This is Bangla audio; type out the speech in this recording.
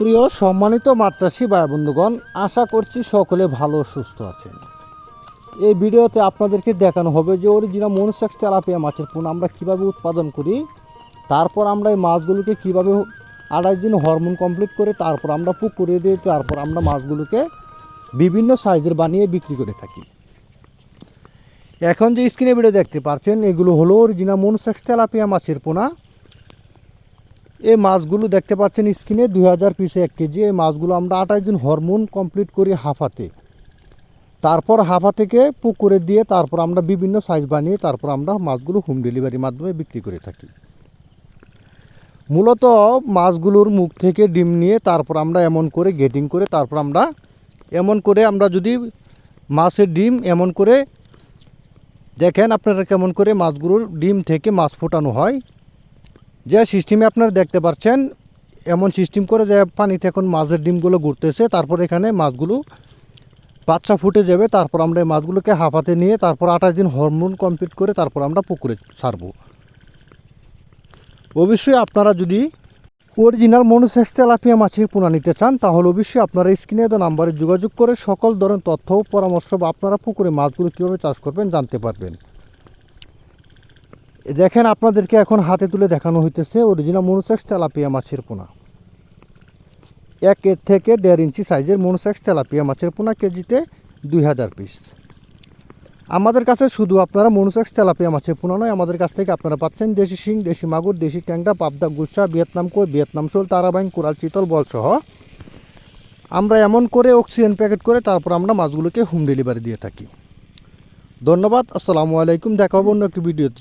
প্রিয় সম্মানিত মাত্রাসী ভাই বন্ধুগণ, আশা করছি সকলে ভালো সুস্থ আছেন। এই ভিডিওতে আপনাদেরকে দেখানো হবে যে অরিজিনাল মনসেক্স তেলাপিয়া মাছের পোনা আমরা কীভাবে উৎপাদন করি, তারপর আমরা এই মাছগুলোকে কীভাবে আড়াই দিন হরমোন কমপ্লিট করে তারপর আমরা পুকুরে দিয়ে তারপর আমরা মাছগুলোকে বিভিন্ন সাইজের বানিয়ে বিক্রি করে থাকি। এখন যে স্ক্রিনে ভিডিও দেখতে পাচ্ছেন, এগুলো হলো অরিজিনাল মনসেক্স তেলাপিয়া মাছের পোনা। এই মাছগুলো দেখতে পাচ্ছেন স্ক্রিনে দুই হাজার পিসে এক কেজি। এই মাছগুলো আমরা আঠাশ দিন হরমোন কমপ্লিট করি হাফাতে। তারপর হাফা থেকে পুকুরে দিয়ে তারপর আমরা বিভিন্ন সাইজ বানিয়ে তারপর আমরা মাছগুলো হোম ডেলিভারির মাধ্যমে বিক্রি করে থাকি। মূলত মাছগুলোর মুখ থেকে ডিম নিয়ে তারপর আমরা এমন করে গেটিং করে তারপর আমরা এমন করে আমরা যদি মাছের ডিম এমন করে দেখেন আপনারা কেমন করে মাছগুলোর ডিম থেকে মাছ ফোটানো হয়। যে সিস্টেমে আপনারা দেখতে পাচ্ছেন, এমন সিস্টেম করে যে পানিতে এখন মাছের ডিমগুলো ঘুরতেছে, তারপর এখানে মাছগুলো বাচ্চা ফুটে যাবে, তারপর আমরা এই মাছগুলোকে হাফাতে নিয়ে তারপর আঠাশ দিন হরমোন কমপ্লিট করে তারপর আমরা পুকুরে ছাড়বো। অবশ্যই আপনারা যদি অরিজিনাল মনুসেক্স তেলাপিয়া মাছের পোনা নিতে চান, তাহলে অবশ্যই আপনারা স্ক্রিনে দেওয়া নাম্বারে যোগাযোগ করে সকল ধরনের তথ্য পরামর্শ বা আপনারা পুকুরে মাছগুলো কীভাবে চাষ করবেন জানতে পারবেন। দেখেন আপনাদেরকে এখন হাতে তুলে দেখানো হইতেছে অরিজিনাল মনুসেক্স তেলাপিয়া মাছের পোনা। এক থেকে দেড় ইঞ্চি সাইজের মনুসেক্স তেলাপিয়া মাছের পোনা কেজিতে দুই হাজার পিস আমাদের কাছে শুধু আপনারা মনুসেক্স তেলাপিয়া মাছের পোনা নয়, আমাদের কাছ থেকে আপনারা পাচ্ছেন দেশি শিং, দেশি মাগুর, দেশি ট্যাংরা, পাবদা গুলশা ভিয়েতনাম কই, ভিয়েতনাম শোল তারাবাইন কোরাল, চিতল, বলসহ। আমরা এমন করে অক্সিজেন প্যাকেট করে তারপর আমরা মাছগুলোকে হোম ডেলিভারি দিয়ে থাকি। ধন্যবাদ, আসসালামু আলাইকুম, দেখা হবে অন্য একটি ভিডিওতে